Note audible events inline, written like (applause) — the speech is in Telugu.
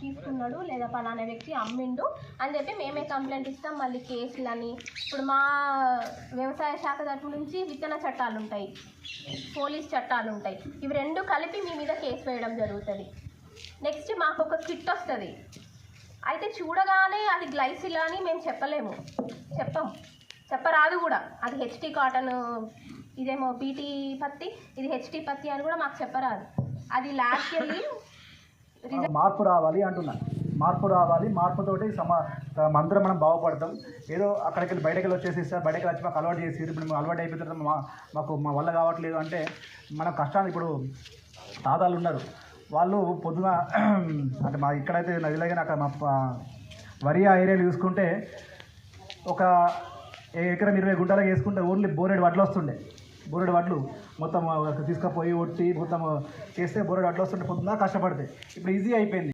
తీసుకున్నాడు లేదా పలానా వ్యక్తి అమ్మిండు అని చెప్పి మేమే కంప్లైంట్ ఇస్తాం. మళ్ళీ కేసులని ఇప్పుడు మా వ్యవసాయ శాఖ తరపు నుంచి విత్తన చట్టాలు ఉంటాయి. పోలీస్ చట్టాలు ఉంటాయి. ఇవి రెండు కలిపి మీ మీద కేసు వేయడం జరుగుతుంది. నెక్స్ట్ మాకు ఒక కిట్ వస్తుంది. అయితే చూడగానే అది గ్లైసిల్ అని మేము చెప్పలేము. చెప్పం. చెప్పరాదు కూడా. అది హెచ్టీ కాటన్ ఇదేమో బీటీ పత్తి ఇది హెచ్టీ పత్తి అని కూడా మాకు చెప్పరాదు. అది లాస్ట్ వెళ్ళి మార్పు రావాలి అంటున్నా. మార్పు రావాలి మార్పుతోటి సమా అందరం మనం బాగుపడతాం. ఏదో అక్కడికి వెళ్ళి బయటకు వెళ్ళి వచ్చేసి సార్ బయటకు వచ్చి మాకు అలవాటు చేసి ఇప్పుడు మేము అలవాటు అయిపోయిన తర్వాత మా మాకు మా వల్ల కావట్లేదు అంటే మన కష్టాన్ని ఇప్పుడు తాతాలు ఉన్నారు వాళ్ళు పొద్దున (clears throat) అంటే మా ఇక్కడైతే నదిలాగే అక్కడ మా వరి ఆ ఏరియాలు చూసుకుంటే ఒక ఎకరం ఇరవై గుంటలకు వేసుకుంటే ఓన్లీ బోరెడు వడ్లు వస్తుండే. బోరెడు వడ్లు మొత్తం తీసుకుపోయి ఒట్టి మొత్తం చేస్తే బోరెడు వడ్లు వస్తుంటే పొద్దున్న కష్టపడితే ఇప్పుడు ఈజీ అయిపోయింది.